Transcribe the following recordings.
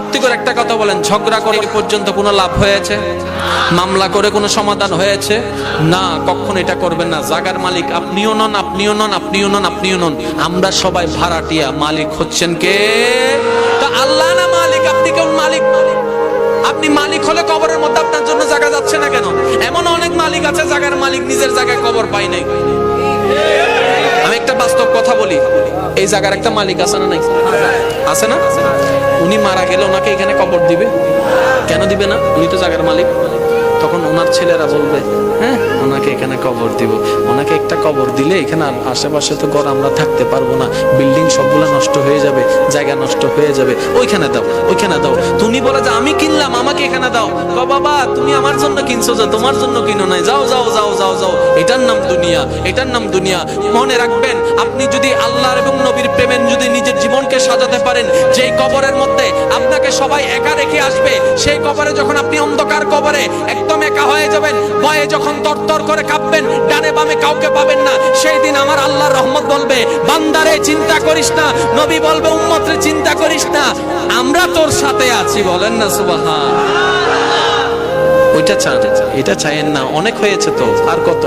সত্যি করে একটা কথা বলেন, ঝগড়া করে পর্যন্ত কোনো লাভ হয়েছে? মামলা করে কোনো সমাধান হয়েছে? না, কখনো এটা করবেন না। জাগার মালিক, আপনিও নন আপনিও নন আপনিও নন আপনিও নন। আমরা সবাই ভাড়াটিয়া মালিক হচ্ছেন কে? তা আল্লাহ না মালিক? আপনি কেউ মালিক? আপনি মালিক হলে কবরের মধ্যে আপনার জন্য জায়গা যাচ্ছে না কেন? এমন অনেক মালিক আছে জায়গার মালিক নিজের জায়গায় কবর পাই নাই। আমি একটা বাস্তব কথা বলি। এই জায়গার একটা মালিক আছে না নাই? আছে না? উনি মারা গেলে ওনাকে এখানে কবর দিবে। কেন দিবে না? উনি তো জায়গার মালিক। তখন ওনার ছেলেরা বলবে হ্যাঁ ওনাকে এখানে কবর দিব। ওনাকে একটা কবর দিলে এখানে আর আশেপাশে তো ঘর আমরা থাকতে পারব না। বিল্ডিং সবগুলো নষ্ট হয়ে যাবে, জায়গা নষ্ট হয়ে যাবে। ওইখানে দাও ওইখানে দাও। তুমি বলে যে, আমি কিনলাম, আমাকে এখানে দাও। বাবা, তুমি আমার জন্য কিনছো যে, তোমার জন্য কিনো নাই। যাও যাও যাও যাও যাও। এটার নাম দুনিয়া, এটার নাম দুনিয়া। মনে রাখবেন, আপনি যদি প্রেমের যদি নিজের জীবনকে সাজাতে পারেন। যেই কবরের মধ্যে আপনাকে সবাই একা রেখে আসবে, সেই কবরে যখন আপনি অন্ধকার কবরে একদম একা হয়ে যাবেন, ভয়ে যখন তরতর করে কাঁপবেন, ডানে বামে কাউকে পাবেন না, সেই দিন আমার আল্লাহর রহমত বলবে, বান্দারে চিন্তা করিস না, নবী বলবে, উম্মতরে চিন্তা করিস না, আমরা তোর সাথে আছি, বলেন না, সুবহান। ওইটা চান এটা চাইেন না, অনেক হয়েছে তো, আর কত?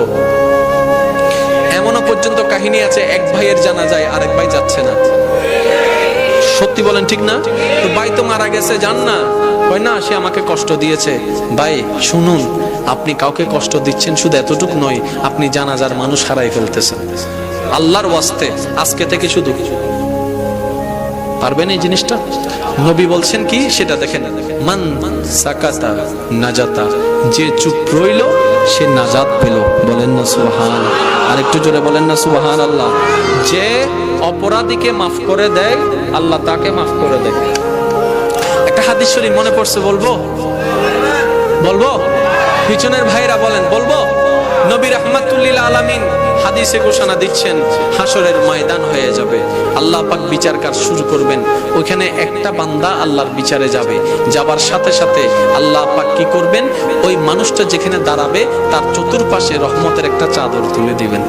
পর্যন্ত কাহিনী আছে, এক ভাইয়ের জানা যায় আরেক ভাই যাচ্ছে না। সত্যি বলেন ঠিক না? তো ভাই তো মারা গেছে, জান না? না, সে আমাকে কষ্ট দিয়েছে। ভাই, শুনুন, আপনি কাউকে কষ্ট দিচ্ছেন শুধু এতটুক নয়, আপনি জানাজার মানুষ হারাই ফেলতেছেন। আল্লাহর ওয়াস্তে, আজকে থেকে শুধু। পারবেন এই জিনিসটা? নবী বলছেন কি, সেটা দেখেন। মান সাকাতা নাজাতা, যে চুপ রইল, সে নাজাত পেল। বলেন না সুহান আর একটু জোরে বলেন না সুহান আল্লাহ যে অপরাধীকে মাফ করে দেয়, আল্লাহ তাকে মাফ করে দেয়। একটা হাদিস শরীফ মনে পড়ছে, বলব? বলব? পিছনের ভাইরা বলেন, বলব? নবী রহমাতুল্লিল আলামিন হাদিসে ঘোষণা দিচ্ছেন হাসরের ময়দান হয়ে যাবে। আল্লাহ পাক বিচার কাজ শুরু করবেন। ওইখানে একটা বান্দা আল্লাহর বিচারে যাবে। যাবার সাথে সাথে আল্লাহ পাক কি করবেন? ওই মানুষটা যেখানে দাঁড়াবে, তার চতুর্পাশে রহমতের একটা চাদর তুলে দিবেন।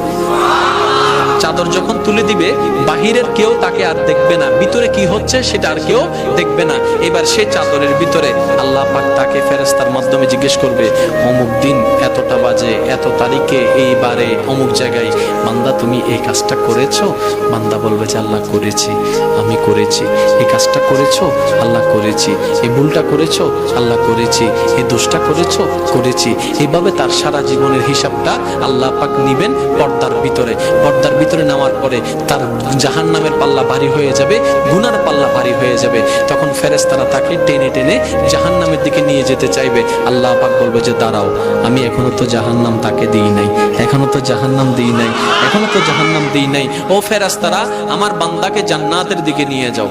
চাদর যখন তুলে দিবে, বাহিরের কেউ তাকে আর দেখবে না। ভিতরে কি হচ্ছে সেটা আর কেউ দেখবে না। এবার সে চাদরের ভিতরে আল্লাহ পাক তাকে ফেরেস্তার মাধ্যমে জিজ্ঞেস করবে, অমুক দিন এতটা বাজে, এত তারিখে এইবারে অমুক জায়গায় বান্দা, তুমি এই কাজটা করেছ? বান্দা বলবে যে, আল্লাহ করেছি, আমি করেছি। এই কাজটা করেছ? আল্লাহ করেছি। এই ভুলটা করেছ? আল্লাহ করেছি। এই দোষটা করেছ? করেছি। এইভাবে তার সারা জীবনের হিসাবটা আল্লাহ পাক নিবেন পর্দার ভিতরে। পর্দার ভিতরে নেওয়ার পরে তার জাহান নামের পাল্লা ভারী হয়ে যাবে, গুনার পাল্লা ভারী হয়ে যাবে। তখন ফেরেস্তারা তাকে টেনে টেনে জাহান নামের দিকে নিয়ে যেতে চাইবে। আল্লাহ পাক বলবে যে, দাঁড়াও, আমি এখনও তো জাহান নাম তাকে দিই নাই, এখনও তো জাহান নাম দিই নাই, এখনও তো জাহান নাম দিই নাই। ও ফেরেস্তারা আমার বান্দাকে জান্নাতের দিকে নিয়ে যাও।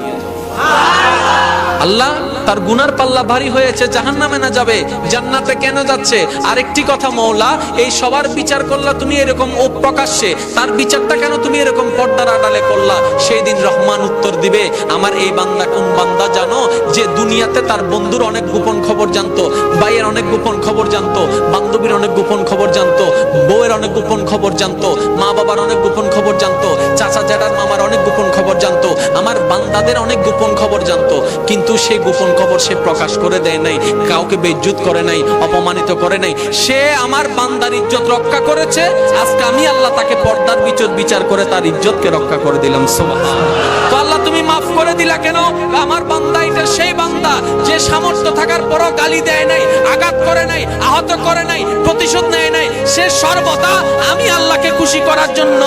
আল্লাহ তার গুনার পাল্লা ভারী হয়েছে জাহান নামে না যাবে, জান্নাতে কেন যাচ্ছে? আরেকটি কথা মৌলা এই সবার বিচার করলা তুমি এরকম ও প্রকাশ্যে তার বিচারটা কেন তুমি এরকম পর্দার আড়ালে করলা? সেই রহমান উত্তর দিবে, আমার এই বান্দা কোন বান্দা জানো যে দুনিয়াতে তার বন্ধুর অনেক গোপন খবর জানতো, ভাইয়ের অনেক গোপন খবর জানতো, বান্ধবীর অনেক গোপন খবর জানতো, বউয়ের অনেক গোপন খবর জানতো মা বাবার অনেক গোপন খবর জানতো, চাচা জ্যাঠার মামার অনেক গোপন খবর জানতো, আমার বান্দাদের অনেক গোপন খবর জানতো, কিন্তু সেই গোপন খবর সে প্রকাশ করে দেয় নাই, কাউকে বেজ্জুত করে নাই, অপমানিত করে নাই। সে আমার বান্দার ইজ্জত রক্ষা করেছে, আজকে আমি আল্লাহ তাকে পর্দার বিচার বিচার করে তার ইজ্জতকে রক্ষা করে দিলাম সুবহান তো আল্লাহ তুমি মাফ করে দিলা কেন? আমার বান্দা এটা সেই বান্দা যে সামর্থ্য থাকার পরও গালি দেয় নাই, আঘাত করে নাই, আহত করে নাই, প্রতিশোধ নেয় নাই। সে সর্বদা আমি আল্লাহকে খুশি করার জন্য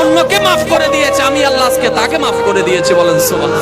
অন্যকে মাফ করে দিয়েছে। আমি আল্লাহকে তাকে মাফ করে দিয়েছে, বলেন সুবহান